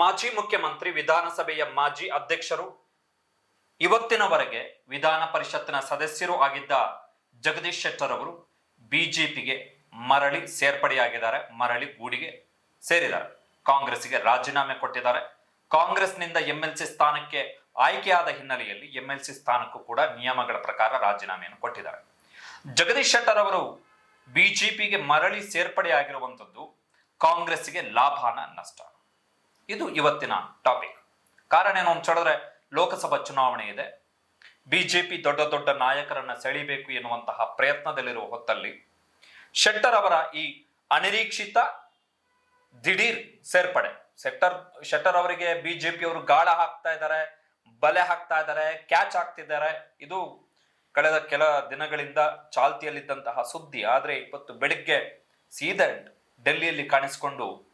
ಮಾಜಿ ಮುಖ್ಯಮಂತ್ರಿ ವಿಧಾನಸಭೆಯ ಮಾಜಿ ಅಧ್ಯಕ್ಷರು, ಇವತ್ತಿನವರೆಗೆ ವಿಧಾನ ಪರಿಷತ್ತಿನ ಸದಸ್ಯರು ಆಗಿದ್ದ ಜಗದೀಶ್ ಶೆಟ್ಟರ್ ಅವರು ಬಿಜೆಪಿಗೆ ಮರಳಿ ಸೇರ್ಪಡೆಯಾಗಿದ್ದಾರೆ, ಮರಳಿ ಗೂಡಿಗೆ ಸೇರಿದ್ದಾರೆ. ಕಾಂಗ್ರೆಸ್ಗೆ ರಾಜೀನಾಮೆ ಕೊಟ್ಟಿದ್ದಾರೆ. ಕಾಂಗ್ರೆಸ್ನಿಂದ ಎಂಎಲ್ಸಿ ಸ್ಥಾನಕ್ಕೆ ಆಯ್ಕೆಯಾದ ಹಿನ್ನೆಲೆಯಲ್ಲಿ ಎಂಎಲ್ಸಿ ಸ್ಥಾನಕ್ಕೂ ಕೂಡ ನಿಯಮಗಳ ಪ್ರಕಾರ ರಾಜೀನಾಮೆಯನ್ನು ಕೊಟ್ಟಿದ್ದಾರೆ. ಜಗದೀಶ್ ಶೆಟ್ಟರ್ ಅವರು ಬಿಜೆಪಿಗೆ ಮರಳಿ ಸೇರ್ಪಡೆಯಾಗಿರುವಂಥದ್ದು ಕಾಂಗ್ರೆಸ್ಗೆ ಲಾಭನ ನಷ್ಟ. ಇದು ಇವತ್ತಿನ ಟಾಪಿಕ್. ಕಾರಣ ಏನು ಅಂತ ಹೇಳಿದ್ರೆ, ಲೋಕಸಭಾ ಚುನಾವಣೆ ಇದೆ. ಬಿಜೆಪಿ ದೊಡ್ಡ ದೊಡ್ಡ ನಾಯಕರನ್ನ ಸೆಳಿಬೇಕು ಎನ್ನುವಂತಹ ಪ್ರಯತ್ನದಲ್ಲಿರುವ ಹೊತ್ತಲ್ಲಿ ಶೆಟ್ಟರ್ ಅವರ ಈ ಅನಿರೀಕ್ಷಿತ ದಿಢೀರ್ ಸೇರ್ಪಡೆ. ಶೆಟ್ಟರ್ ಶೆಟ್ಟರ್ ಅವರಿಗೆ ಬಿಜೆಪಿ ಅವರು ಗಾಳ ಹಾಕ್ತಾ ಇದ್ದಾರೆ, ಬಲೆ ಹಾಕ್ತಾ ಇದ್ದಾರೆ, ಕ್ಯಾಚ್ ಹಾಕ್ತಿದ್ದಾರೆ ಇದು ಕಳೆದ ಕೆಲ ದಿನಗಳಿಂದ ಚಾಲ್ತಿಯಲ್ಲಿದ್ದಂತಹ ಸುದ್ದಿ. ಆದರೆ ಇವತ್ತು ಬೆಳಿಗ್ಗೆ ಸೀದಾ ಡೆಲ್ಲಿಯಲ್ಲಿ ಕಾಣಿಸಿಕೊಂಡು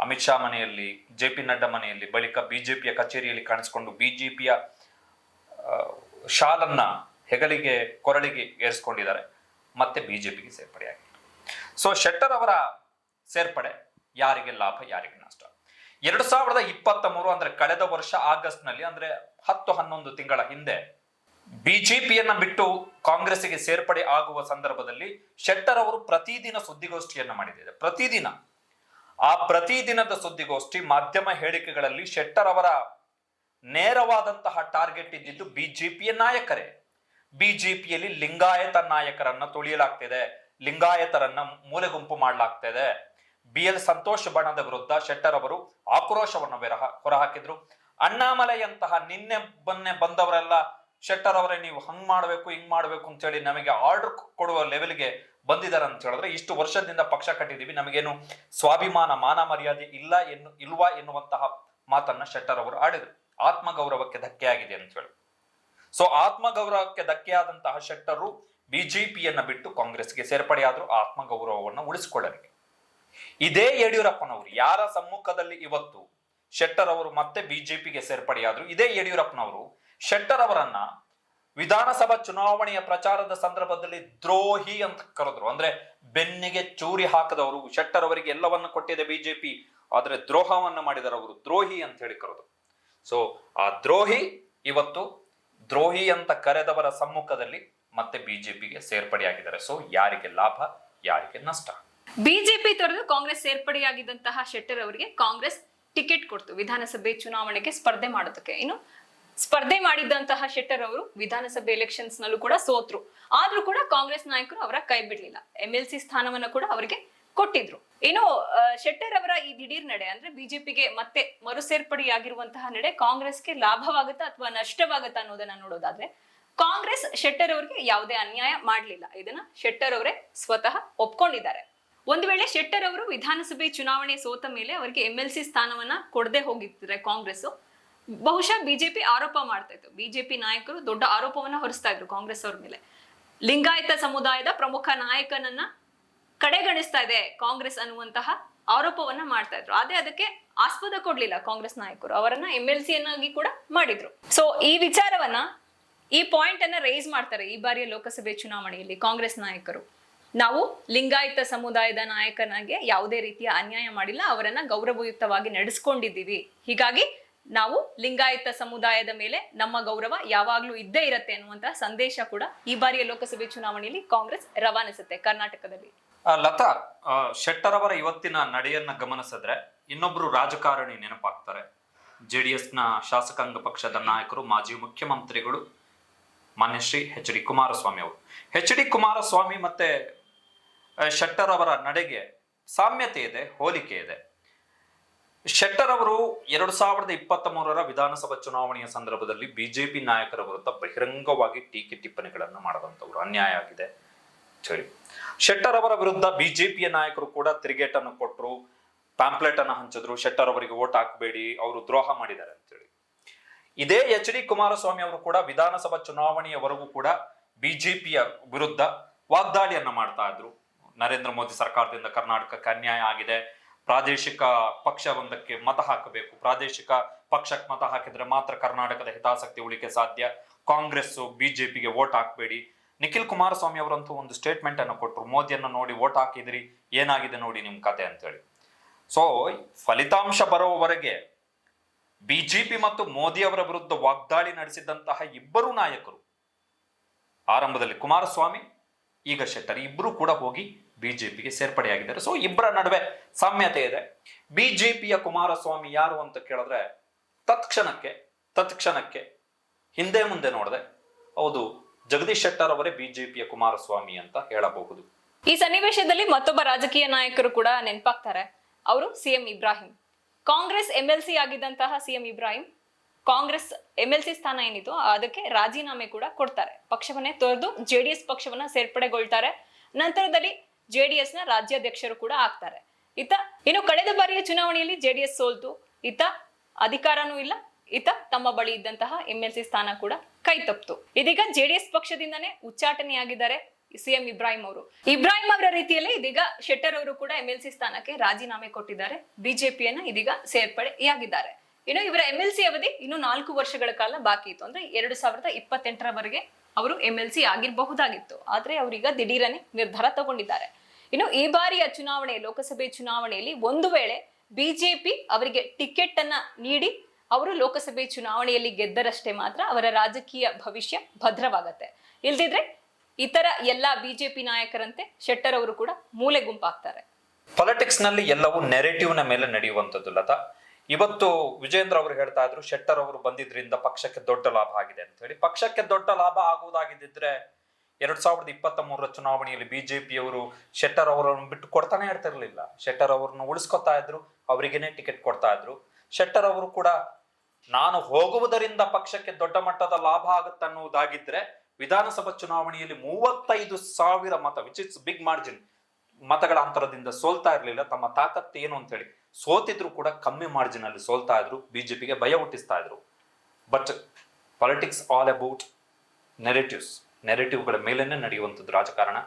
ಅಮಿತ್ ಶಾ ಮನೆಯಲ್ಲಿ, ಜೆ ಪಿ ನಡ್ಡಾ ಮನೆಯಲ್ಲಿ, ಬಳಿಕ ಬಿಜೆಪಿಯ ಕಚೇರಿಯಲ್ಲಿ ಕಾಣಿಸಿಕೊಂಡು ಬಿಜೆಪಿಯ ಶಾಲನ್ನ ಹೆಗಲಿಗೆ, ಕೊರಳಿಗೆ ಏರಿಸ್ಕೊಂಡಿದ್ದಾರೆ. ಮತ್ತೆ ಬಿಜೆಪಿಗೆ ಸೇರ್ಪಡೆಯಾಗಿ. ಸೊ ಶೆಟ್ಟರ್ ಅವರ ಸೇರ್ಪಡೆ, ಯಾರಿಗೆ ಲಾಭ, ಯಾರಿಗೆ ನಷ್ಟ? ಎರಡು ಸಾವಿರದ ಇಪ್ಪತ್ತ ಮೂರು ಅಂದ್ರೆ ಕಳೆದ ವರ್ಷ ಆಗಸ್ಟ್ನಲ್ಲಿ ಅಂದ್ರೆ ಹತ್ತು, ಹನ್ನೊಂದು ತಿಂಗಳ ಹಿಂದೆ ಬಿಜೆಪಿಯನ್ನ ಬಿಟ್ಟು ಕಾಂಗ್ರೆಸ್ಗೆ ಸೇರ್ಪಡೆ ಆಗುವ ಸಂದರ್ಭದಲ್ಲಿ ಶೆಟ್ಟರ್ ಅವರು ಪ್ರತಿದಿನ ಸುದ್ದಿಗೋಷ್ಠಿಯನ್ನ ಮಾಡಿದ್ದಾರೆ. ಪ್ರತಿದಿನ. ಆ ಪ್ರತಿದಿನದ ಸುದ್ದಿಗೋಷ್ಠಿ ಮಾಧ್ಯಮ ಹೇಳಿಕೆಗಳಲ್ಲಿ ಶೆಟ್ಟರ್ ಅವರ ನೇರವಾದಂತಹ ಟಾರ್ಗೆಟ್ ಇದ್ದಿದ್ದು ಬಿಜೆಪಿಯ ನಾಯಕರೇ. ಬಿಜೆಪಿಯಲ್ಲಿ ಲಿಂಗಾಯತ ನಾಯಕರನ್ನ ತುಳಿಯಲಾಗ್ತಿದೆ. ಲಿಂಗಾಯತರನ್ನ ಮೂಲೆಗುಂಪು ಮಾಡಲಾಗ್ತಿದೆ. ಬಿ ಎಲ್ ಸಂತೋಷ್ ಬಣದ ವಿರುದ್ಧ ಶೆಟ್ಟರ್ ಅವರು ಆಕ್ರೋಶವನ್ನು ಹೊರಹಾಕಿದ್ರು. ಅಣ್ಣಾಮಲೆಯಂತಹ ನಿನ್ನೆ ಬನ್ನೆ ಬಂದವರೆಲ್ಲ ಶೆಟ್ಟರ್ ಅವರೇ, ನೀವು ಹಂಗ್ ಮಾಡ್ಬೇಕು, ಹಿಂಗ್ ಮಾಡ್ಬೇಕು ಅಂತ ಹೇಳಿ ನಮಗೆ ಆರ್ಡರ್ ಕೊಡುವ ಲೆವೆಲ್ಗೆ ಬಂದಿದ್ದಾರೆ ಅಂತ ಹೇಳಿದ್ರೆ ಇಷ್ಟು ವರ್ಷದಿಂದ ಪಕ್ಷ ಕಟ್ಟಿದೀವಿ ನಮಗೇನು ಸ್ವಾಭಿಮಾನ, ಮಾನ ಮರ್ಯಾದೆ ಇಲ್ಲ ಎನ್ನು, ಇಲ್ವಾ ಎನ್ನುವಂತಹ ಮಾತನ್ನ ಶೆಟ್ಟರ್ ಅವರು ಆಡಿದ್ರು. ಆತ್ಮಗೌರವಕ್ಕೆ ಧಕ್ಕೆ ಆಗಿದೆ ಅಂತ ಹೇಳಿ. ಸೊ ಆತ್ಮಗೌರವಕ್ಕೆ ಧಕ್ಕೆಯಾದಂತಹ ಶೆಟ್ಟರು ಬಿಜೆಪಿಯನ್ನ ಬಿಟ್ಟು ಕಾಂಗ್ರೆಸ್ಗೆ ಸೇರ್ಪಡೆಯಾದ್ರೂ ಆತ್ಮಗೌರವವನ್ನು ಉಳಿಸಿಕೊಳ್ಳಲಿಕ್ಕೆ. ಇದೇ ಯಡಿಯೂರಪ್ಪನವರು, ಯಾರ ಸಮ್ಮುಖದಲ್ಲಿ ಇವತ್ತು ಶೆಟ್ಟರ್ ಅವರು ಮತ್ತೆ ಬಿಜೆಪಿಗೆ ಸೇರ್ಪಡೆಯಾದ್ರು, ಇದೇ ಯಡಿಯೂರಪ್ಪನವರು ಶೆಟ್ಟರ್ ಅವರನ್ನ ವಿಧಾನಸಭಾ ಚುನಾವಣೆಯ ಪ್ರಚಾರದ ಸಂದರ್ಭದಲ್ಲಿ ದ್ರೋಹಿ ಅಂತ ಕರೆದ್ರು. ಅಂದ್ರೆ ಬೆನ್ನಿಗೆ ಚೂರಿ ಹಾಕದವರು, ಶೆಟ್ಟರ್ ಅವರಿಗೆ ಎಲ್ಲವನ್ನ ಕೊಟ್ಟಿದೆ ಬಿಜೆಪಿ, ಆದ್ರೆ ದ್ರೋಹವನ್ನ ಮಾಡಿದರೆ ಅವರು. ದ್ರೋಹಿ ಅಂತ ಹೇಳಿ ಕರೆದು ಸೊ ಆ ದ್ರೋಹಿ ಇವತ್ತು ದ್ರೋಹಿ ಅಂತ ಕರೆದವರ ಸಮ್ಮುಖದಲ್ಲಿ ಮತ್ತೆ ಬಿಜೆಪಿಗೆ ಸೇರ್ಪಡೆಯಾಗಿದ್ದಾರೆ. ಸೊ ಯಾರಿಗೆ ಲಾಭ, ಯಾರಿಗೆ ನಷ್ಟ? ಬಿಜೆಪಿ ತೊರೆದು ಕಾಂಗ್ರೆಸ್ ಸೇರ್ಪಡೆಯಾಗಿದ್ದಂತಹ ಶೆಟ್ಟರ್ ಅವರಿಗೆ ಕಾಂಗ್ರೆಸ್ ಟಿಕೆಟ್ ಕೊಡ್ತು ವಿಧಾನಸಭೆ ಚುನಾವಣೆಗೆ ಸ್ಪರ್ಧೆ ಮಾಡೋದಕ್ಕೆ. ಇನ್ನು ಸ್ಪರ್ಧೆ ಮಾಡಿದ್ದಂತಹ ಶೆಟ್ಟರ್ ಅವರು ವಿಧಾನಸಭೆ ಎಲೆಕ್ಷನ್ಸ್ ನಲ್ಲೂ ಕೂಡ ಸೋತ್ರು. ಆದ್ರೂ ಕೂಡ ಕಾಂಗ್ರೆಸ್ ನಾಯಕರು ಅವರ ಕೈ ಬಿಡ್ಲಿಲ್ಲ. ಎಂ ಎಲ್ ಸಿ ಸ್ಥಾನವನ್ನ ಕೂಡ ಅವರಿಗೆ ಕೊಟ್ಟಿದ್ರು. ಇನ್ನು ಶೆಟ್ಟರ್ ಅವರ ಈ ದಿಢೀರ್ ನಡೆ ಅಂದ್ರೆ ಬಿಜೆಪಿಗೆ ಮತ್ತೆ ಮರು ಸೇರ್ಪಡೆಯಾಗಿರುವಂತಹ ನಡೆ ಕಾಂಗ್ರೆಸ್ಗೆ ಲಾಭವಾಗುತ್ತಾ ಅಥವಾ ನಷ್ಟವಾಗುತ್ತಾ ಅನ್ನೋದನ್ನ ನೋಡೋದಾದ್ರೆ, ಕಾಂಗ್ರೆಸ್ ಶೆಟ್ಟರ್ ಅವರಿಗೆ ಯಾವುದೇ ಅನ್ಯಾಯ ಮಾಡಲಿಲ್ಲ. ಇದನ್ನ ಶೆಟ್ಟರ್ ಅವರೇ ಸ್ವತಃ ಒಪ್ಕೊಂಡಿದ್ದಾರೆ. ಒಂದು ವೇಳೆ ಶೆಟ್ಟರ್ ಅವರು ವಿಧಾನಸಭೆ ಚುನಾವಣೆ ಸೋತ ಮೇಲೆ ಅವರಿಗೆ ಎಂ ಎಲ್ ಸಿ ಸ್ಥಾನವನ್ನ ಕೊಡದೆ ಹೋಗಿದ್ರೆ ಕಾಂಗ್ರೆಸ್ ಬಹುಶಃ ಬಿಜೆಪಿ ಆರೋಪ ಮಾಡ್ತಾ ಇತ್ತು. ಬಿಜೆಪಿ ನಾಯಕರು ದೊಡ್ಡ ಆರೋಪವನ್ನ ಹೊರಿಸ್ತಾ ಇದ್ರು ಕಾಂಗ್ರೆಸ್ ಅವ್ರ ಮೇಲೆ. ಲಿಂಗಾಯತ ಸಮುದಾಯದ ಪ್ರಮುಖ ನಾಯಕನನ್ನ ಕಡೆಗಣಿಸ್ತಾ ಇದೆ ಕಾಂಗ್ರೆಸ್ ಅನ್ನುವಂತಹ ಆರೋಪವನ್ನ ಮಾಡ್ತಾ ಇದ್ರು. ಅದೇ ಅದಕ್ಕೆ ಆಸ್ಪದ ಕೊಡ್ಲಿಲ್ಲ ಕಾಂಗ್ರೆಸ್ ನಾಯಕರು. ಅವರನ್ನ ಎಂ ಎಲ್ ಸಿ ಕೂಡ ಮಾಡಿದ್ರು. ಸೊ ಈ ವಿಚಾರವನ್ನ, ಈ ಪಾಯಿಂಟ್ ಅನ್ನ ರೈಸ್ ಮಾಡ್ತಾರೆ ಈ ಬಾರಿಯ ಲೋಕಸಭೆ ಚುನಾವಣೆಯಲ್ಲಿ ಕಾಂಗ್ರೆಸ್ ನಾಯಕರು. ನಾವು ಲಿಂಗಾಯತ ಸಮುದಾಯದ ನಾಯಕನಾಗೆ ಯಾವುದೇ ರೀತಿಯ ಅನ್ಯಾಯ ಮಾಡಿಲ್ಲ, ಅವರನ್ನ ಗೌರವಯುತವಾಗಿ ನಡೆಸ್ಕೊಂಡಿದ್ದೀವಿ. ಹೀಗಾಗಿ ನಾವು ಲಿಂಗಾಯತ ಸಮುದಾಯದ ಮೇಲೆ ನಮ್ಮ ಗೌರವ ಯಾವಾಗ್ಲೂ ಇದ್ದೇ ಇರತ್ತೆ ಅನ್ನುವಂತಹ ಸಂದೇಶ ಕೂಡ ಈ ಬಾರಿಯ ಲೋಕಸಭೆ ಚುನಾವಣೆಯಲ್ಲಿ ಕಾಂಗ್ರೆಸ್ ರವಾನಿಸುತ್ತೆ ಕರ್ನಾಟಕದಲ್ಲಿ. ಲತಾ ಶೆಟ್ಟರ್ ಅವರ ಇವತ್ತಿನ ನಡೆಯನ್ನ ಗಮನಿಸಿದ್ರೆ ಇನ್ನೊಬ್ರು ರಾಜಕಾರಣಿ ನೆನಪಾಗ್ತಾರೆ. ಜೆ ಡಿ ಎಸ್ನ ಶಾಸಕಾಂಗ ಪಕ್ಷದ ನಾಯಕರು, ಮಾಜಿ ಮುಖ್ಯಮಂತ್ರಿಗಳು ಮಾನ್ಯ ಶ್ರೀ ಎಚ್ ಡಿ ಕುಮಾರಸ್ವಾಮಿ ಅವರು. ಎಚ್ ಡಿ ಕುಮಾರಸ್ವಾಮಿ ಮತ್ತೆ ಶೆಟ್ಟರ್ ಅವರ ನಡೆಗೆ ಸಾಮ್ಯತೆ ಇದೆ, ಹೋಲಿಕೆ ಇದೆ. ಶೆಟ್ಟರ್ ಅವರು ಎರಡು ಸಾವಿರದ ಇಪ್ಪತ್ತ ಮೂರರ ವಿಧಾನಸಭಾ ಚುನಾವಣೆಯ ಸಂದರ್ಭದಲ್ಲಿ ಬಿಜೆಪಿ ನಾಯಕರ ವಿರುದ್ಧ ಬಹಿರಂಗವಾಗಿ ಟೀಕೆ ಟಿಪ್ಪಣಿಗಳನ್ನು ಮಾಡದಂತವ್ರು ಅನ್ಯಾಯ ಆಗಿದೆ. ಹೇಳಿ ಶೆಟ್ಟರ್ ಅವರ ವಿರುದ್ಧ ಬಿಜೆಪಿಯ ನಾಯಕರು ಕೂಡ ತಿರುಗೇಟನ್ನು ಕೊಟ್ಟರು ಪ್ಯಾಂಪ್ಲೆಟ್ ಅನ್ನು ಹಂಚಿದ್ರು ಶೆಟ್ಟರ್ ಅವರಿಗೆ ಓಟ್ ಹಾಕಬೇಡಿ, ಅವರು ದ್ರೋಹ ಮಾಡಿದ್ದಾರೆ ಅಂತೇಳಿ. ಇದೇ ಎಚ್ ಡಿ ಕುಮಾರಸ್ವಾಮಿ ಅವರು ಕೂಡ ವಿಧಾನಸಭಾ ಚುನಾವಣೆಯವರೆಗೂ ಕೂಡ ಬಿಜೆಪಿಯ ವಿರುದ್ಧ ವಾಗ್ದಾಳಿಯನ್ನ ಮಾಡ್ತಾ ಇದ್ರು. ನರೇಂದ್ರ ಮೋದಿ ಸರ್ಕಾರದಿಂದ ಕರ್ನಾಟಕಕ್ಕೆ ಅನ್ಯಾಯ ಆಗಿದೆ. ಪ್ರಾದೇಶಿಕ ಪಕ್ಷವೊಂದಕ್ಕೆ ಮತ ಹಾಕಬೇಕು. ಪ್ರಾದೇಶಿಕ ಪಕ್ಷಕ್ಕೆ ಮತ ಹಾಕಿದ್ರೆ ಮಾತ್ರ ಕರ್ನಾಟಕದ ಹಿತಾಸಕ್ತಿ ಉಳಿಕೆ ಸಾಧ್ಯ. ಕಾಂಗ್ರೆಸ್ ಬಿಜೆಪಿಗೆ ವೋಟ್ ಹಾಕಬೇಡಿ. ನಿಖಿಲ್ ಕುಮಾರಸ್ವಾಮಿ ಅವರಂತೂ ಒಂದು ಸ್ಟೇಟ್ಮೆಂಟ್ ಅನ್ನು ಕೊಟ್ಟರು ಮೋದಿಯನ್ನು ನೋಡಿ ವೋಟ್ ಹಾಕಿದ್ರಿ, ಏನಾಗಿದೆ ನೋಡಿ ನಿಮ್ ಕತೆ ಅಂತೇಳಿ. ಸೊ ಫಲಿತಾಂಶ ಬರುವವರೆಗೆ ಬಿಜೆಪಿ ಮತ್ತು ಮೋದಿ ಅವರ ವಿರುದ್ಧ ವಾಗ್ದಾಳಿ ನಡೆಸಿದಂತಹ ಇಬ್ಬರು ನಾಯಕರು. ಆರಂಭದಲ್ಲಿ ಕುಮಾರಸ್ವಾಮಿ, ಈಗ ಶೆಟ್ಟರ್ ಇಬ್ಬರು ಕೂಡ ಹೋಗಿ ಬಿಜೆಪಿಗೆ ಸೇರ್ಪಡೆಯಾಗಿದ್ದಾರೆ. ಸೊ ಇಬ್ಬರ ನಡುವೆ ಸಾಮ್ಯತೆ ಇದೆ. ಬಿಜೆಪಿಯ ಕುಮಾರಸ್ವಾಮಿ ಯಾರು ಅಂತ ಕೇಳಿದ್ರೆ ತತ್ಕ್ಷಣಕ್ಕೆ ತತ್ಕ್ಷಣಕ್ಕೆ ಹಿಂದೆ ಮುಂದೆ ನೋಡದೆ ಹೌದು, ಜಗದೀಶ್ ಶೆಟ್ಟರ್ ಅವರೇ ಬಿಜೆಪಿಯ ಕುಮಾರಸ್ವಾಮಿ ಅಂತ ಹೇಳಬಹುದು. ಈ ಸನ್ನಿವೇಶದಲ್ಲಿ ಮತ್ತೊಬ್ಬ ರಾಜಕೀಯ ನಾಯಕರು ಕೂಡ ನೆನಪಾಗ್ತಾರೆ. ಅವರು CM Ibrahim. Congress M L C ಆಗಿದ್ದಂತಹ CM Ibrahim, Congress M L C ಸ್ಥಾನ ಏನಿತ್ತು ಅದಕ್ಕೆ ರಾಜೀನಾಮೆ ಕೂಡ ಕೊಡ್ತಾರೆ. ಪಕ್ಷವನ್ನೇ ತೊರೆದು ಜೆಡಿಎಸ್ ಪಕ್ಷವನ್ನ ಸೇರ್ಪಡೆಗೊಳ್ತಾರೆ. ನಂತರದಲ್ಲಿ ಜೆಡಿಎಸ್ನ ರಾಜ್ಯಾಧ್ಯಕ್ಷರು ಕೂಡ ಆಗ್ತಾರೆ. ಈತ ಇನ್ನು ಕಳೆದ ಬಾರಿಯ ಚುನಾವಣೆಯಲ್ಲಿ ಜೆಡಿಎಸ್ ಸೋಲ್ತು. ಈತ ಅಧಿಕಾರನೂ ಇಲ್ಲ. ಈತ ತಮ್ಮ ಬಳಿ ಇದ್ದಂತಹ ಎಂ ಎಲ್ ಸಿ ಸ್ಥಾನ ಕೂಡ ಕೈ ತಪ್ಪಿತು ಇದೀಗ ಜೆಡಿಎಸ್ ಪಕ್ಷದಿಂದನೇ ಉಚ್ಚಾಟನೆಯಾಗಿದ್ದಾರೆ ಸಿಎಂ ಇಬ್ರಾಹಿಂ ಅವರು. ಇಬ್ರಾಹಿಂ ಅವರ ರೀತಿಯಲ್ಲೇ ಇದೀಗ ಶೆಟ್ಟರ್ ಅವರು ಕೂಡ ಎಂ ಎಲ್ ಸಿ ಸ್ಥಾನಕ್ಕೆ ರಾಜೀನಾಮೆ ಕೊಟ್ಟಿದ್ದಾರೆ. ಬಿಜೆಪಿಯನ್ನ ಇದೀಗ ಸೇರ್ಪಡೆಯಾಗಿದ್ದಾರೆ. ಇನ್ನು ಇವರ ಎಂ ಎಲ್ ಸಿ ಅವಧಿ ಇನ್ನು ನಾಲ್ಕು ವರ್ಷಗಳ ಕಾಲ ಬಾಕಿ ಇತ್ತು. ಅಂದ್ರೆ ಎರಡು ಸಾವಿರದ ಇಪ್ಪತ್ತೆಂಟರವರೆಗೆ ಅವರು ಎಂ ಎಲ್ ಸಿ ಆಗಿರಬಹುದಾಗಿತ್ತು. ಆದ್ರೆ ಅವರೀಗ ದಿಢೀರನೆ ನಿರ್ಧಾರ ತಗೊಂಡಿದ್ದಾರೆ. ಇನ್ನು ಈ ಬಾರಿಯ ಚುನಾವಣೆ, ಲೋಕಸಭೆ ಚುನಾವಣೆಯಲ್ಲಿ ಒಂದು ವೇಳೆ ಬಿಜೆಪಿ ಅವರಿಗೆ ಟಿಕೆಟ್ ಅನ್ನ ನೀಡಿ ಅವರು ಲೋಕಸಭೆ ಚುನಾವಣೆಯಲ್ಲಿ ಗೆದ್ದರಷ್ಟೇ ಮಾತ್ರ ಅವರ ರಾಜಕೀಯ ಭವಿಷ್ಯ ಭದ್ರವಾಗತ್ತೆ. ಇಲ್ದಿದ್ರೆ ಇತರ ಎಲ್ಲಾ ಬಿಜೆಪಿ ನಾಯಕರಂತೆ ಶೆಟ್ಟರ್ ಅವರು ಕೂಡ ಮೂಲೆ ಗುಂಪಾಗ್ತಾರೆ. ಪಾಲಿಟಿಕ್ಸ್ನಲ್ಲಿ ಎಲ್ಲವೂ ನೆರೆಟಿವ್ನ ಮೇಲೆ ನಡೆಯುವಂತದ್ದು ಲತಾ. ಇವತ್ತು ವಿಜೇಂದ್ರ ಅವರು ಹೇಳ್ತಾ ಇದ್ರು, ಶೆಟ್ಟರ್ ಅವರು ಬಂದಿದ್ರಿಂದ ಪಕ್ಷಕ್ಕೆ ದೊಡ್ಡ ಲಾಭ ಆಗಿದೆ ಅಂತ ಹೇಳಿ. ಪಕ್ಷಕ್ಕೆ ದೊಡ್ಡ ಲಾಭ ಆಗುವುದಾಗಿದ್ದಿದ್ರೆ ಎರಡ್ ಸಾವಿರದ ಇಪ್ಪತ್ತ ಮೂರರ ಚುನಾವಣೆಯಲ್ಲಿ ಬಿಜೆಪಿಯವರು ಶೆಟ್ಟರ್ ಅವರನ್ನು ಬಿಟ್ಟು ಕೊಡ್ತಾನೆ ಇರ್ತಿರ್ಲಿಲ್ಲ. ಶೆಟ್ಟರ್ ಅವರನ್ನು ಉಳಿಸ್ಕೊತಾ ಇದ್ರು, ಅವರಿಗೇನೆ ಟಿಕೆಟ್ ಕೊಡ್ತಾ ಇದ್ರು. ಶೆಟ್ಟರ್ ಅವರು ಕೂಡ, ನಾನು ಹೋಗುವುದರಿಂದ ಪಕ್ಷಕ್ಕೆ ದೊಡ್ಡ ಮಟ್ಟದ ಲಾಭ ಆಗುತ್ತನ್ನುವುದಾಗಿದ್ರೆ ವಿಧಾನಸಭಾ ಚುನಾವಣೆಯಲ್ಲಿ ಮೂವತ್ತೈದು ಸಾವಿರ ಮತ ವಿಚ್ ಇಟ್ಸ್ ಬಿಗ್ ಮಾರ್ಜಿನ್ ಮತಗಳ ಅಂತರದಿಂದ ಸೋಲ್ತಾ ಇರಲಿಲ್ಲ. ತಮ್ಮ ತಾಕತ್ತು ಏನು ಅಂತ ಹೇಳಿ. ಸೋತಿದ್ರು ಕೂಡ ಕಮ್ಮಿ ಮಾರ್ಜಿನ್ ಅಲ್ಲಿ ಸೋಲ್ತಾ ಇದ್ರು, ಬಿಜೆಪಿಗೆ ಭಯ ಹುಟ್ಟಿಸ್ತಾ ಇದ್ರು. But politics all about narratives ನೆರೆಟಿವ್ಗಳ ಮೇಲೇನೆ ನಡೆಯುವಂಥದ್ದು ರಾಜಕಾರಣ.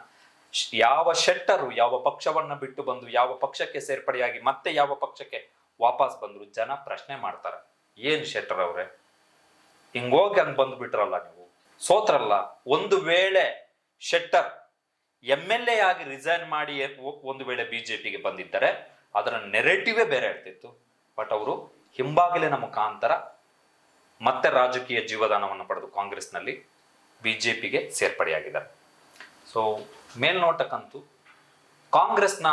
ಯಾವ ಶೆಟ್ಟರು ಯಾವ ಪಕ್ಷವನ್ನ ಬಿಟ್ಟು ಬಂದು ಯಾವ ಪಕ್ಷಕ್ಕೆ ಸೇರ್ಪಡೆಯಾಗಿ ಮತ್ತೆ ಯಾವ ಪಕ್ಷಕ್ಕೆ ವಾಪಸ್ ಬಂದ್ರು ಜನ ಪ್ರಶ್ನೆ ಮಾಡ್ತಾರೆ. ಏನ್ ಶೆಟ್ಟರ್ ಅವ್ರೆ? ಹಿಂಗೋಗಿ ಹಂಗ್ ಬಂದು ಬಿಟ್ರಲ್ಲ ನೀವು. ಸೋತ್ರಲ್ಲ, ಒಂದು ವೇಳೆ ಶೆಟ್ಟರ್ ಎಂ ಎಲ್ ಎ ಆಗಿ ರಿಸೈನ್ ಮಾಡಿ ಒಂದು ವೇಳೆ ಬಿಜೆಪಿಗೆ ಬಂದಿದ್ದರೆ ಅದರ ನೆರೆಟಿವೇ ಬೇರೆ ಇರ್ತಿತ್ತು. ಬಟ್ ಅವರು ಹಿಂಬಾಗಿಲಿನ ಮುಖಾಂತರ ಮತ್ತೆ ರಾಜಕೀಯ ಜೀವದಾನವನ್ನು ಪಡೆದು ಕಾಂಗ್ರೆಸ್ನಲ್ಲಿ ಬಿ ಜೆ ಪಿಗೆ ಸೇರ್ಪಡೆಯಾಗಿದ್ದಾರೆ. ಸೊ ಮೇಲ್ನೋಟಕ್ಕಂತೂ ಕಾಂಗ್ರೆಸ್ನ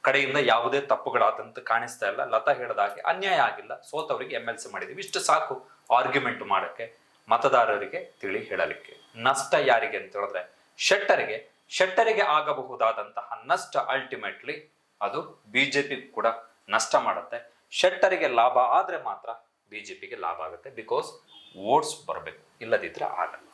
ಕಡೆಯಿಂದ ಯಾವುದೇ ತಪ್ಪುಗಳಾದಂತ ಕಾಣಿಸ್ತಾ ಇಲ್ಲ. ಲತಾ ಹೇಳಿದಾಗೆ ಅನ್ಯಾಯ ಆಗಿಲ್ಲ. ಸೋತವರಿಗೆ ಎಂ ಎಲ್ ಸಿ ಮಾಡಿದ್ವಿ ಇಷ್ಟು ಸಾಕು ಆರ್ಗ್ಯುಮೆಂಟ್ ಮಾಡಕ್ಕೆ, ಮತದಾರರಿಗೆ ತಿಳಿ ಹೇಳಲಿಕ್ಕೆ. ನಷ್ಟ ಯಾರಿಗೆ ಅಂತ ಹೇಳಿದ್ರೆ, ಶೆಟ್ಟರಿಗೆ ಶೆಟ್ಟರಿಗೆ ಆಗಬಹುದಾದಂತಹ ನಷ್ಟ ಅಲ್ಟಿಮೇಟ್ಲಿ ಅದು ಬಿಜೆಪಿ ಕೂಡ ನಷ್ಟ ಮಾಡುತ್ತೆ. ಶೆಟ್ಟರಿಗೆ ಲಾಭ ಆದರೆ ಮಾತ್ರ ಬಿಜೆಪಿಗೆ ಲಾಭ ಆಗುತ್ತೆ. ಬಿಕಾಸ್ ವೋಟ್ಸ್ ಬರಬೇಕು. ಇಲ್ಲದಿದ್ರೆ ಆಗಲ್ಲ.